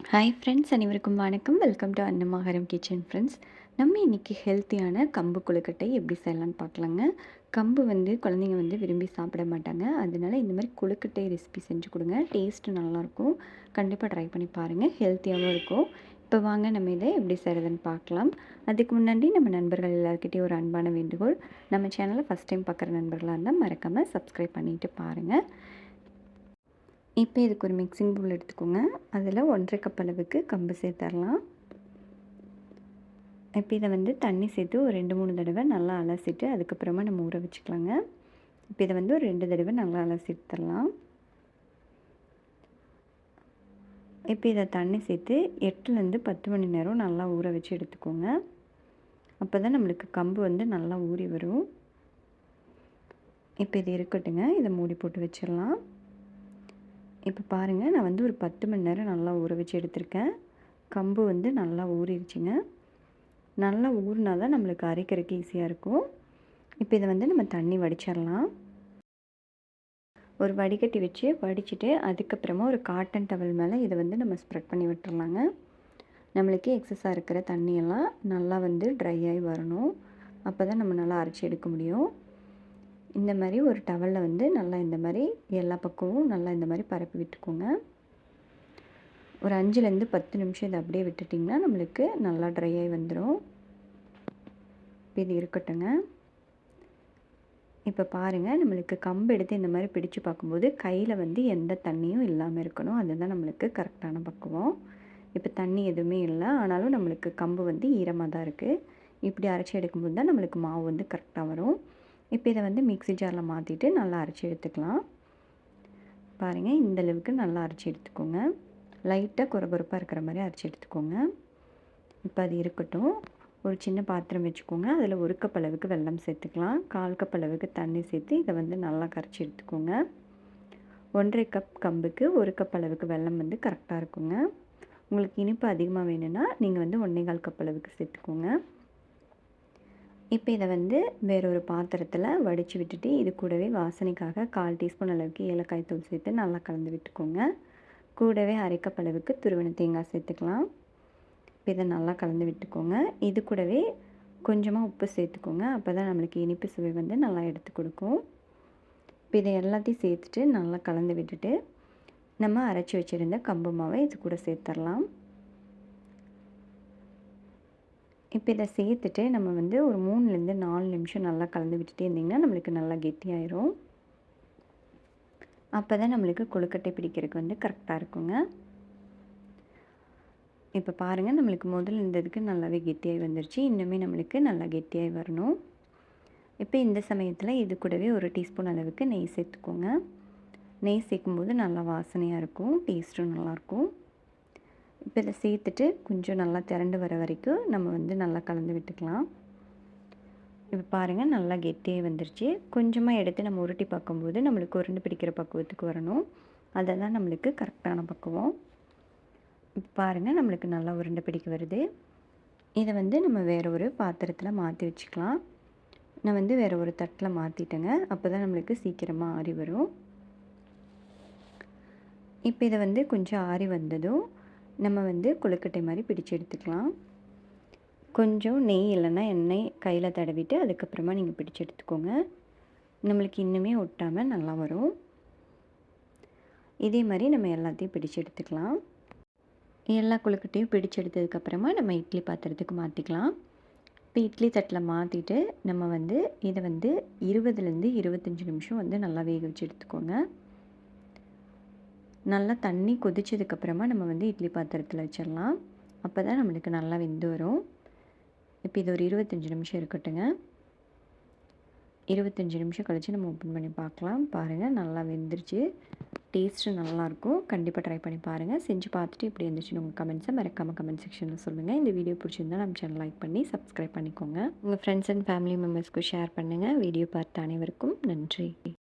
Hi friends அனைவருக்கும் வணக்கம். Welcome to Annamakaram kitchen friends நம்ம இன்றைக்கி ஹெல்த்தியான கம்பு கொழுக்கட்டை எப்படி செய்யலான்னு பார்க்கலாங்க. கம்பு வந்து குழந்தைங்க வந்து விரும்பி சாப்பிட மாட்டாங்க. அதனால இந்த மாதிரி கொழுக்கட்டை ரெசிபி செஞ்சு கொடுங்க. டேஸ்ட்டு நல்லாயிருக்கும். கண்டிப்பாக ட்ரை பண்ணி பாருங்கள் ஹெல்த்தியாகவும் இருக்கும். இப்போ வாங்க நம்ம இதை எப்படி செய்கிறதுன்னு பார்க்கலாம். அதுக்கு முன்னாடி நம்ம நண்பர்கள் எல்லாருக்கிட்டையும் ஒரு அன்பான வேண்டுகோள். நம்ம சேனலை ஃபஸ்ட் டைம் பார்க்குற நண்பர்களாக இருந்தால் மறக்காமல் சப்ஸ்கிரைப் பண்ணிவிட்டு பாருங்கள் இப்போ இதுக்கு ஒரு மிக்சிங் பவுல் எடுத்துக்கோங்க. அதில் ஒன்றரை கப் அளவுக்கு கம்பு சேர்த்துடலாம் இப்போ இதை வந்து தண்ணி சேர்த்து ஒரு ரெண்டு மூணு தடவை நல்லா அலசிட்டு அதுக்கப்புறமா நம்ம ஊற வச்சுக்கலாங்க. இப்போ இதை வந்து ஒரு ரெண்டு தடவை நல்லா அலசி தரலாம் இப்போ இதை தண்ணி சேர்த்து எட்டுலேருந்து பத்து மணி நேரம் நல்லா ஊற வச்சு எடுத்துக்கோங்க. அப்போ தான் நம்மளுக்கு கம்பு வந்து நல்லா ஊறி வரும். இப்போ இது இருக்கட்டுங்க. இதை மூடி போட்டு வச்சிடலாம். இப்போ பாருங்கள் நான் வந்து ஒரு பத்து மணி நேரம் நல்லா ஊற வச்சு எடுத்திருக்கேன். கம்பு வந்து நல்லா ஊறிடுச்சுங்க. நல்லா ஊறினா தான் நம்மளுக்கு அரைக்கிறதுக்கு ஈஸியாக இருக்கும். இப்போ இதை வந்து நம்ம தண்ணி வடிச்சிடலாம். ஒரு வடிகட்டி வச்சு வடிச்சிட்டு அதுக்கப்புறமா ஒரு காட்டன் டவல் மேலே இதை வந்து நம்ம ஸ்ப்ரெட் பண்ணி விட்டுறலாங்க. நம்மளுக்கு எக்ஸஸாக இருக்கிற தண்ணியெல்லாம் நல்லா வந்து ட்ரை ஆகி வரணும். அப்போ தான் நம்ம நல்லா அரைச்சி எடுக்க முடியும். இந்த மாதிரி ஒரு டவலில் வந்து நல்லா இந்த மாதிரி எல்லா பக்கமும் நல்லா இந்த மாதிரி பரப்பி விட்டுக்கோங்க. ஒரு அஞ்சுலேருந்து பத்து நிமிஷம் இதை அப்படியே விட்டுட்டிங்கன்னா நம்மளுக்கு நல்லா ட்ரை ஆகி வந்துடும் இது இருக்கட்டுங்க இப்போ பாருங்கள் நம்மளுக்கு கம்பு எடுத்து இந்த மாதிரி பிடிச்சு பார்க்கும்போது கையில் வந்து எந்த தண்ணியும் இல்லாமல் இருக்கணும். அதுதான் நம்மளுக்கு கரெக்டான பக்குவம். இப்போ தண்ணி எதுவுமே இல்லை. ஆனாலும் நம்மளுக்கு கம்பு வந்து ஈரமாக தான் இருக்குது இப்படி அரைச்சி எடுக்கும்போது தான் நம்மளுக்கு மாவு வந்து கரெக்டாக வரும். இப்போ இதை வந்து மிக்சி ஜாரில் மாற்றிட்டு நல்லா அரைச்சி எடுத்துக்கலாம். பாருங்கள் இந்த அளவுக்கு நல்லா அரைச்சி எடுத்துக்கோங்க. லைட்டாக குறபுறப்பாக இருக்கிற மாதிரி அரைச்சி எடுத்துக்கோங்க. இப்போ அது இருக்கட்டும். ஒரு சின்ன பாத்திரம் வச்சுக்கோங்க. அதில் ஒரு கப் அளவுக்கு வெல்லம் சேர்த்துக்கலாம். கால் கப் அளவுக்கு தண்ணி சேர்த்து இதை வந்து நல்லா கரைச்சி எடுத்துக்கோங்க. ஒன்றரை கப் கம்புக்கு ஒரு கப் அளவுக்கு வெல்லம் வந்து கரெக்டாக இருக்குங்க. உங்களுக்கு இனிப்பு அதிகமாக வேணும்னா நீங்கள் வந்து ஒன்றே கால் கப் அளவுக்கு சேர்த்துக்கோங்க. இப்போ இதை வந்து வேறொரு பாத்திரத்தில் வடித்து விட்டுட்டு இது கூடவே வாசனைக்காக கால் டீஸ்பூன் அளவுக்கு ஏலக்காய் தூள் சேர்த்து நல்லா கலந்து விட்டுக்கோங்க. கூடவே அரைக்கப் அளவுக்கு துருவன தேங்காய் சேர்த்துக்கலாம். இப்போ இதை நல்லா கலந்து விட்டுக்கோங்க. இது கூடவே கொஞ்சமாக உப்பு சேர்த்துக்கோங்க. அப்போ தான் நம்மளுக்கு இனிப்பு சுவை வந்து நல்லா எடுத்து கொடுக்கும். இப்போ இதை எல்லாத்தையும் சேர்த்துட்டு நல்லா கலந்து விட்டுட்டு நம்ம அரைச்சி வச்சுருந்த கம்பு மாவை இது கூட சேர்த்துடலாம். இப்போ இதை சேர்த்துட்டு நம்ம வந்து ஒரு மூணுலேருந்து நாலு நிமிஷம் நல்லா கலந்து விட்டுட்டே இருந்திங்கன்னா நம்மளுக்கு நல்லா கெட்டியாயிரும். அப்போ தான் நம்மளுக்கு கொழுக்கட்டை பிடிக்கிறதுக்கு வந்து கரெக்டாக இருக்குங்க. இப்போ பாருங்கள் நம்மளுக்கு முதல் இருந்ததுக்கு நல்லாவே கெட்டியாகி வந்துருச்சு. இன்னுமே நம்மளுக்கு நல்லா கெட்டியாகி வரணும். இப்போ இந்த சமயத்தில் இது கூடவே ஒரு டீஸ்பூன் அளவுக்கு நெய் சேர்த்துக்கோங்க. நெய் சேர்க்கும்போது நல்லா வாசனையாக இருக்கும் டேஸ்ட்டும் நல்லாயிருக்கும் இப்போ இதை சேர்த்துட்டு கொஞ்சம் நல்லா திரண்டு வர வரைக்கும் நம்ம வந்து நல்லா கலந்து விட்டுக்கலாம். இப்போ பாருங்கள் நல்லா கெட்டியே வந்துருச்சு. கொஞ்சமாக எடுத்து நம்ம உருட்டி பார்க்கும்போது நம்மளுக்கு உருண்டு பிடிக்கிற பக்குவத்துக்கு வரணும். அதெல்லாம் நம்மளுக்கு கரெக்டான பக்குவம். இப்போ பாருங்கள் நம்மளுக்கு நல்லா உருண்டை பிடிக்க வருது. இதை வந்து நம்ம வேறு ஒரு பாத்திரத்தில் மாற்றி வச்சுக்கலாம். நான் வந்து வேறு ஒரு தட்டில் மாற்றிட்டேங்க அப்போ தான் நம்மளுக்கு சீக்கிரமாக ஆறி வரும். இப்போ இதை வந்து கொஞ்சம் ஆறி வந்ததும் நம்ம வந்து கொழுக்கட்டை மாதிரி பிடிச்சு எடுத்துக்கலாம். கொஞ்சம் நெய் இல்லைன்னா எண்ணெய் கையில் தடவிட்டு அதுக்கப்புறமா நீங்கள் பிடிச்சு எடுத்துக்கோங்க. நம்மளுக்கு இன்னுமே ஒட்டாமல் நல்லா வரும். இதே மாதிரி நம்ம எல்லாத்தையும் பிடிச்சு எடுத்துக்கலாம். எல்லா கொழுக்கட்டையும் பிடிச்சு எடுத்ததுக்கப்புறமா நம்ம இட்லி பாத்திரத்துக்கு மாற்றிக்கலாம் இப்போ இட்லி தட்டில் மாற்றிட்டு நம்ம வந்து இதை வந்து இருபதுலேருந்து இருபத்தஞ்சி நிமிஷம் வந்து நல்லா வேக வச்சு எடுத்துக்கோங்க. நல்லா தண்ணி கொதிச்சதுக்கப்புறமா நம்ம வந்து இட்லி பாத்திரத்தில் வச்சிடலாம். அப்போ தான் நம்மளுக்கு நல்லா வெந்து வரும். இப்போ இது ஒரு இருபத்தஞ்சி நிமிஷம் இருக்கட்டுங்க. இருபத்தஞ்சி நிமிஷம் கழித்து நம்ம ஓப்பன் பண்ணி பார்க்கலாம். பாருங்கள் நல்லா வெந்துருச்சு. டேஸ்ட்டு நல்லாயிருக்கும் கண்டிப்பாக ட்ரை பண்ணி பாருங்கள் செஞ்சு பார்த்துட்டு இப்படி இருந்துச்சுன்னு உங்கள் கமெண்ட்ஸை மறக்காமல் கமெண்ட் செக்ஷனில் சொல்லுங்கள் இந்த வீடியோ பிடிச்சிருந்தால் நம்ம சேனல் லைக் பண்ணி சப்ஸ்கிரைப் பண்ணிக்கோங்க. உங்கள் ஃப்ரெண்ட்ஸ் அண்ட் ஃபேமிலி மெம்பர்ஸ்க்கு ஷேர் பண்ணுங்கள் வீடியோ பார்த்த அனைவருக்கும் நன்றி.